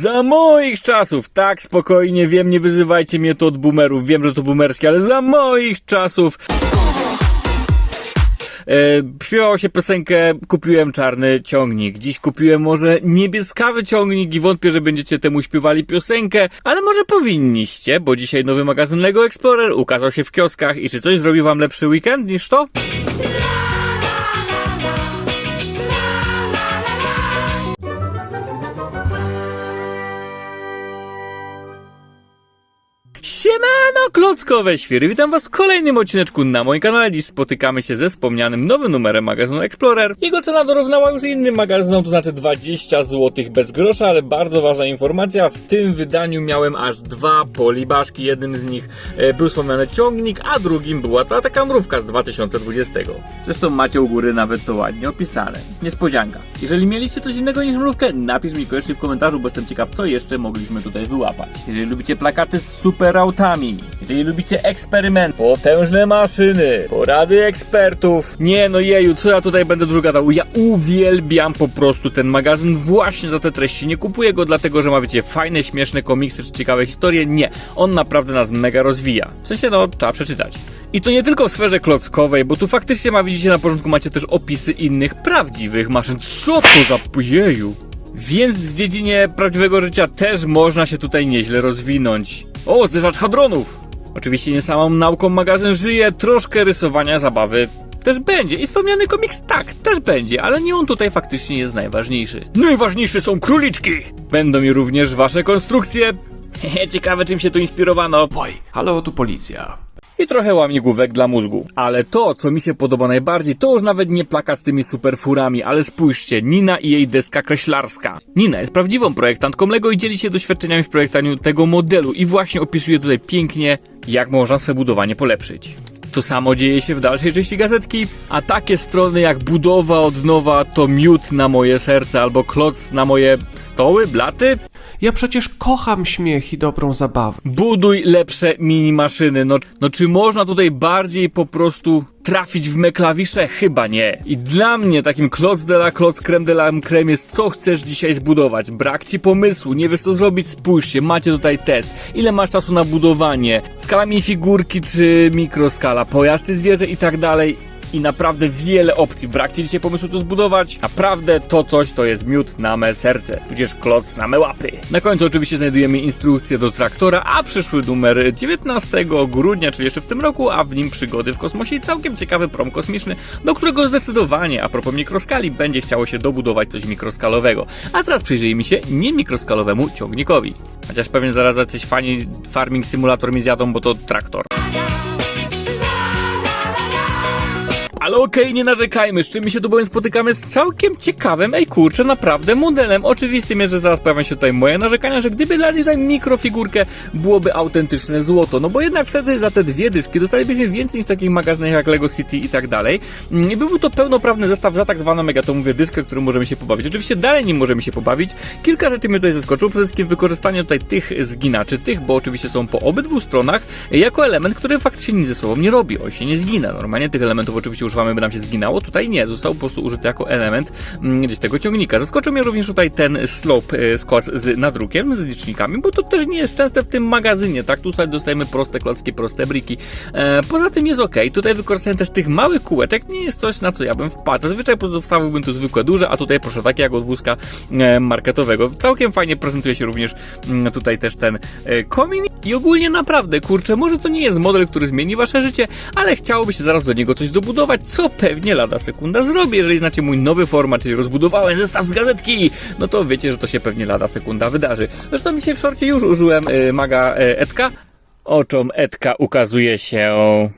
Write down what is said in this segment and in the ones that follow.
Za moich czasów, tak spokojnie, wiem, nie wyzywajcie mnie to od boomerów, wiem, że to boomerskie, ale za moich czasów e, śpiewało się piosenkę Kupiłem czarny ciągnik. Dziś kupiłem może niebieskawy ciągnik i wątpię, że będziecie temu śpiewali piosenkę, ale może powinniście, bo dzisiaj nowy magazyn Lego Explorer ukazał się w kioskach i czy coś zrobi wam lepszy weekend niż to? Siemano, klockowe świry! Witam was w kolejnym odcineczku na moim kanale. Dziś spotykamy się ze wspomnianym nowym numerem magazynu Explorer. Jego cena dorównała już innym magazynom, to znaczy 20 zł bez grosza, ale bardzo ważna informacja, w tym wydaniu miałem aż dwa polibaszki. Jednym z nich e, był wspomniany ciągnik, a drugim była ta taka mrówka z 2020. Zresztą macie u góry nawet to ładnie opisane. Niespodzianka. Jeżeli mieliście coś innego niż mrówkę, napisz mi koniecznie w komentarzu, bo jestem ciekaw, co jeszcze mogliśmy tutaj wyłapać. Jeżeli lubicie plakaty super autami, jeżeli lubicie eksperyment, potężne maszyny, porady ekspertów. Nie no jeju, co ja tutaj będę dużo gadał. Ja uwielbiam po prostu ten magazyn właśnie za te treści. Nie kupuję go dlatego, że ma wiecie fajne, śmieszne komiksy czy ciekawe historie. Nie, on naprawdę nas mega rozwija. W sensie no, trzeba przeczytać. I to nie tylko w sferze klockowej, bo tu faktycznie ma, widzicie na porządku macie też opisy innych prawdziwych maszyn. Co to za pujeju? Więc w dziedzinie prawdziwego życia też można się tutaj nieźle rozwinąć. O, zderzacz hadronów! Oczywiście nie samą nauką magazyn żyje, troszkę rysowania zabawy też będzie. I wspomniany komiks tak, też będzie, ale nie on tutaj faktycznie jest najważniejszy. Najważniejsze są króliczki! Będą mi również wasze konstrukcje. Hehe, ciekawe czym się tu inspirowano. Oj, halo, tu policja. I trochę łamigłówek dla mózgu. Ale to, co mi się podoba najbardziej, to już nawet nie plakat z tymi superfurami, ale spójrzcie, Nina i jej deska kreślarska. Nina jest prawdziwą projektantką Lego i dzieli się doświadczeniami w projektowaniu tego modelu i właśnie opisuje tutaj pięknie, jak można swe budowanie polepszyć. To samo dzieje się w dalszej części gazetki, a takie strony jak budowa od nowa to miód na moje serce albo kloc na moje stoły, blaty, Ja przecież kocham śmiech i dobrą zabawę. Buduj lepsze mini maszyny. No, no czy można tutaj bardziej po prostu trafić w me klawisze? Chyba nie. I dla mnie takim kloc de la kloc creme de la creme jest co chcesz dzisiaj zbudować. Brak ci pomysłu, nie wiesz co zrobić? Spójrzcie, macie tutaj test. Ile masz czasu na budowanie? Skala minifigurki czy mikroskala? Pojazd czy zwierzę i tak dalej i naprawdę wiele opcji. Brak ci dzisiaj pomysłu, co zbudować? Naprawdę to coś to jest miód na me serce, tudzież kloc na me łapy. Na końcu oczywiście znajdujemy instrukcję do traktora, a przyszły numer 19 grudnia, czyli jeszcze w tym roku, a w nim przygody w kosmosie i całkiem ciekawy prom kosmiczny, do którego zdecydowanie, a propos mikroskali, będzie chciało się dobudować coś mikroskalowego. A teraz przyjrzyjmy się nie mikroskalowemu ciągnikowi. Chociaż pewnie zaraz jacyś fani Farming Simulator mi zjadą, bo to traktor. Ale okej, nie narzekajmy, z czym my się tu bowiem spotykamy z całkiem ciekawym, ej kurczę, naprawdę modelem. Oczywistym jest, że zaraz pojawią się tutaj moje narzekania, że gdyby dali tutaj mikrofigurkę, byłoby autentyczne złoto. No bo jednak wtedy za te dwie dyski dostalibyśmy więcej niż takich magazynach jak Lego City i tak dalej. Mm, I byłby to pełnoprawny zestaw za tak zwaną, ja to mówię, dyskę, którym możemy się pobawić. Oczywiście dalej nie możemy się pobawić. Kilka rzeczy mnie tutaj zaskoczyło, przede wszystkim wykorzystanie tutaj tych zginaczy, tych, bo oczywiście są po obydwu stronach, jako element, który faktycznie nic ze sobą nie robi. On się nie zgina. Normalnie tych elementów oczywiście używamy, by nam się zginało. Tutaj nie, został po prostu użyty jako element mm, gdzieś tego ciągnika. Zaskoczył mnie również tutaj ten slope e, skos z nadrukiem, z licznikami, bo to też nie jest częste w tym magazynie, tak? Tutaj dostajemy proste klocki, proste briki. E, poza tym jest ok. Tutaj wykorzystanie też tych małych kółeczek nie jest coś, na co ja bym wpadł. Zazwyczaj po prostu wstawiłbym tu zwykłe duże, a tutaj proszę takie jak od wózka e, marketowego. Całkiem fajnie prezentuje się również mm, tutaj też ten e, komin i ogólnie naprawdę, kurczę, może to nie jest model, który zmieni wasze życie, ale chciałoby się zaraz do niego coś dobudować, co pewnie lada sekunda zrobię. Jeżeli znacie mój nowy format, czyli rozbudowałem zestaw z gazetki, no to wiecie, że to się pewnie lada sekunda wydarzy. Zresztą dzisiaj w szorcie już użyłem e, maga e, Edka. Oczom Edka ukazuje się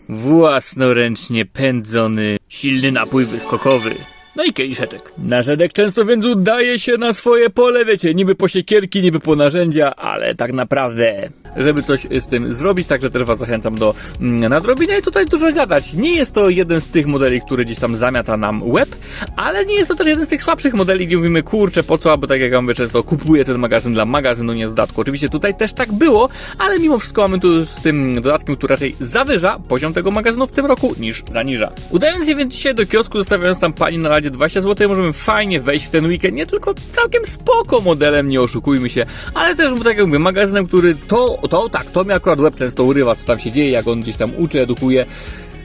własnoręcznie pędzony, silny napój wyskokowy. No i kieliszeczek. Nasz Edek często więc udaje się na swoje pole, wiecie, niby po siekierki, niby po narzędzia, ale tak naprawdę, żeby coś z tym zrobić, także też was zachęcam do mm, nadrobienia i tutaj dużo gadać. Nie jest to jeden z tych modeli, który gdzieś tam zamiata nam łeb, ale nie jest to też jeden z tych słabszych modeli, gdzie mówimy, kurczę, po co, bo tak jak ja mówię często, kupuję ten magazyn dla magazynu, nie dodatku. Oczywiście tutaj też tak było, ale mimo wszystko mamy tu z tym dodatkiem, który raczej zawyża poziom tego magazynu w tym roku niż zaniża. Udając się więc dzisiaj do kiosku, zostawiając tam pani na zasadzie 20 zł możemy fajnie wejść w ten weekend, nie tylko całkiem spoko modelem, nie oszukujmy się, ale też, bo tak jak mówię, magazynem, który to, to tak, to mnie akurat web często urywa, co tam się dzieje, jak on gdzieś tam uczy, edukuje,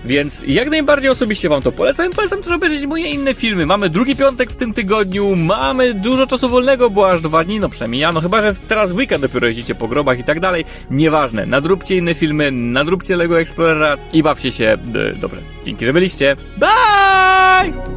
więc jak najbardziej osobiście wam to polecam. Polecam też obejrzeć moje inne filmy. Mamy drugi piątek w tym tygodniu, mamy dużo czasu wolnego, bo aż dwa dni, no przynajmniej ja, no chyba, że teraz weekend dopiero jeździcie po grobach i tak dalej. Nieważne, nadróbcie inne filmy, nadróbcie Lego Explorera i bawcie się e, dobrze. Dzięki, że byliście. Bye!